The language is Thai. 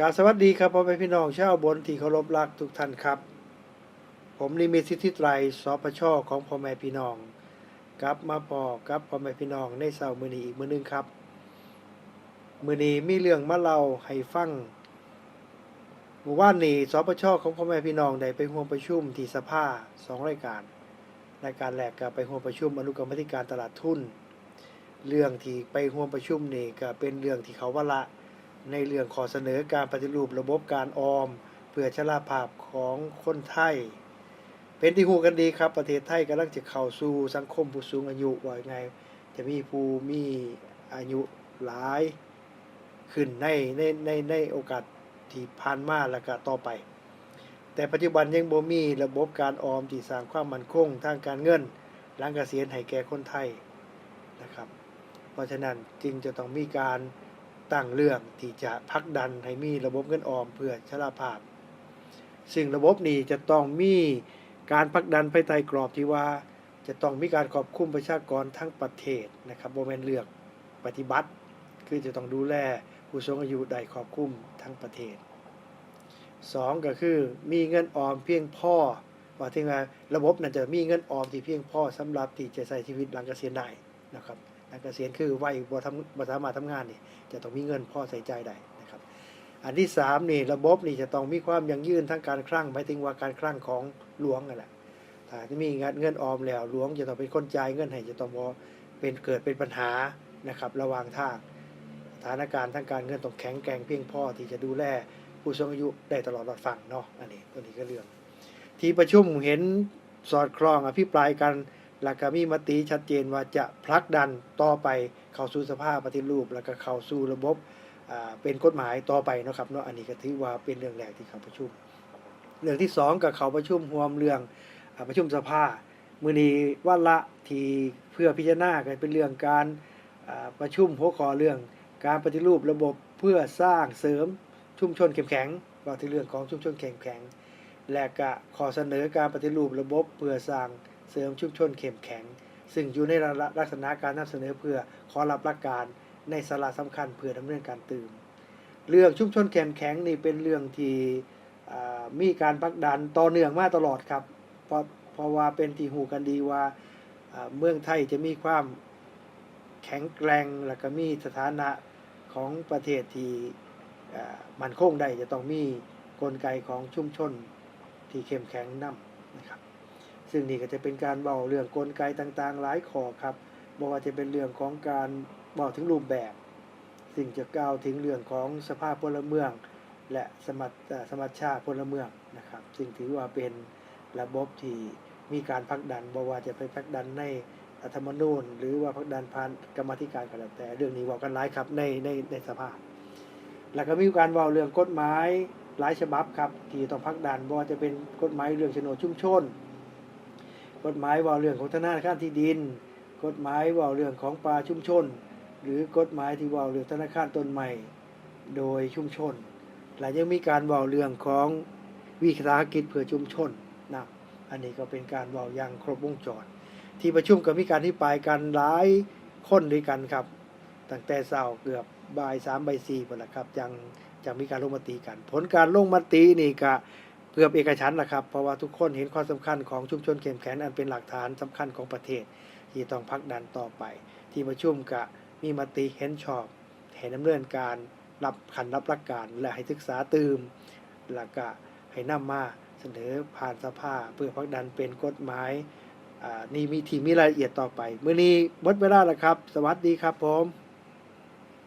กาบสวัสดีครับพ่อแม่พี่น้องชาวบนที่เคารพรักทุกท่านครับ ผมนิมิตสิทธิไตรสปชของพ่อแม่พี่น้องกลับมาพอกับพ่อแม่พี่น้องในเสาร์มื้อนี้อีกมื้อหนึงครับ มื้อนี้มีเรื่องมาเล่าให้ฟังเมื่อวานนี้สปชของพ่อแม่พี่น้องได้ไปร่วมประชุมที่สภาสองรายการรายการแรกก็ไปร่วมประชุมอนุกรรมธิการตลาดทุน เรื่องที่ไปร่วมประชุมนี่ก็เป็นเรื่องที่เขาว่าละ ในเรื่องขอเสนอการปฏิรูประบบการออม เพื่อชราภาพของคนไทย เป็นที่หูกันดีครับ ประเทศไทยกำลังจะเข้าสู่สังคมผู้สูงอายุว่าไง จะมีผู้มีอายุหลายขึ้นในในในในโอกาสที่ผ่านมาแล้วก็ต่อไป แต่ปัจจุบันยังบ่มีระบบการออมที่สร้างความมั่นคงทางการเงิน หลังเกษียณให้แก่คนไทยนะครับ เพราะฉะนั้นจึงจะต้องมีการ ตั้งเรื่องที่จะผลักดันให้มีระบบเงินออมเพื่อชราภาพ ซึ่งระบบนี้จะต้องมีการผลักดันไปใต้กรอบที่ว่า จะต้องมีการขอบคุมประชากรทั้งประเทศนะครับโมเมนเลือกปฏิบัติ คือจะต้องดูแลผู้สูงอายุได้ขอบคุมทั้งประเทศสองก็คือมีเงินออมเพียงพอว่าถึงว่าระบบนั้นจะมีเงินออมที่เพียงพอสำหรับที่จะใช้ชีวิตหลังเกษียณได้นะครับ หลังเกษียณคือวัยบ่ทำบ่สามารถทำงานนี่จะต้องมีเงินพอใส่ใจได้นะครับ อันที่สามนี่ระบบนี่จะต้องมีความยั่งยืนทั้งการคลั่งหมายถึงว่าการคลั่งของหลวงนั่นแหละถ้าที่มีเงินเงินออมแล้วหลวงจะต้องเป็นคนจ่ายเงินให้จะต้องบ่เป็นเกิดเป็นปัญหานะครับระหว่างทางสถานการณ์ทางการเงินต้องแข็งแกร่งเพียงพอที่จะดูแลผู้สูงอายุได้ตลอดรอดฝั่งเนาะอันนี้ตัวนี้ก็เรื่อง ที่ประชุมเห็นสอดคล้องอภิปรายกัน หลักก็มีมติชัดเจนว่าจะผลักดันต่อไปเข้าสู่สภาปฏิรูป แล้วก็เข้าสู่ระบบเป็นกฎหมายต่อไปนะครับเนาะอันนี้ก็ถือว่าเป็นเรื่องแรกที่เขาประชุม เรื่องที่สองก็เขาประชุมรวมเรื่องอประชุมสภามือนี้ว่าละที่เพื่อพิจารณากันเป็นเรื่องการประชุมหัวข้อเรื่องการปฏิรูประบบเพื่อสร้างเสริมชุมชนเข้มแข็งว่าที่เรื่องของชุมชนเข้มแข็ง และก็ขอเสนอการปฏิรูประบบเพื่อสร้าง เสริมชุมชนเข้มแข็ง ซึ่งอยู่ในลักษณะการนำเสนอเพื่อขอรับหลักการในสาระสำคัญเพื่อดำเนินการตื่มเรื่องชุมชนเข้มแข็งนี่เป็นเรื่องที่มีการพักดันต่อเนื่องมาตลอดครับเพราะเพราะว่าเป็นที่หูกันดีว่าเมืองไทยจะมีความแข็งแกร่งและก็มีสถานะของประเทศที่มั่นคงได้จะต้องมีกลไกของชุมชนที่เข้มแข็งนํนะครับ ซึ่งนี่ก็จะเป็นการเบาเรื่องกลไกต่างๆ หลายข้อครับบอกว่าจะเป็นเรื่องของการเบาถึงรูปแบบสิ่งจะกล่าวถึงเรื่องของสภาพพลเมือง และสมัชเอ่อสมัชชาพลเมืองนะครับ ซึ่งถือว่าเป็นระบบที่มีการพักดันบอกว่าจะไปพักดันในรัฐธรรมนูญหรือว่าพักดันผ่านกรรมธิการก็แล้วแต่เรื่องนี้ว่ากันหลายครับในในในสภาแล้วก็มีการเว่าเรื่องกฎหมายหลายฉบับครับที่ต้องพักดันบ่ว่าจะเป็นกฎหมายเรื่องโฉนดชุมชน กฎหมายว่าเรื่องของธนาคารที่ดิน กฎหมายว่าเรื่องของป่าชุมชน หรือกฎหมายที่ว่าเรื่องธนาคารต้นใหม่ โดยชุมชน และยังมีการว่าเรื่องของวิสาหกิจเพื่อชุมชนนะอันนี้ก็เป็นการว่าอย่างครบวงจร ที่ประชุมก็มีการที่ปลายกันหลายคนด้วยกันครับตั้งแต่เช้าเกือบบ่ายสามบ่ายสี่หมดแล้วครับยังจะมีการลงมติกัน ผลการลงมตินี่ก็ กือบเอกฉันท์ละครับ เพราะว่าทุกคนเห็นความสำคัญของชุมชนเข้มแข็งอันเป็นหลักฐานสำคัญของประเทศ ที่ต้องพักดันต่อไป ที่ประชุมก็มีมติเห็นชอบให้ดำเนินการรับขันรับหลักการและให้ศึกษาตื่มแล้วก็ให้นำมาเสนอผ่านสภาเพื่อพักดันเป็นกฎหมายนี่มีทีมีรายละเอียดต่อไปมื้อนี้หมดเวลาแล้วครับ สวัสดีครับผม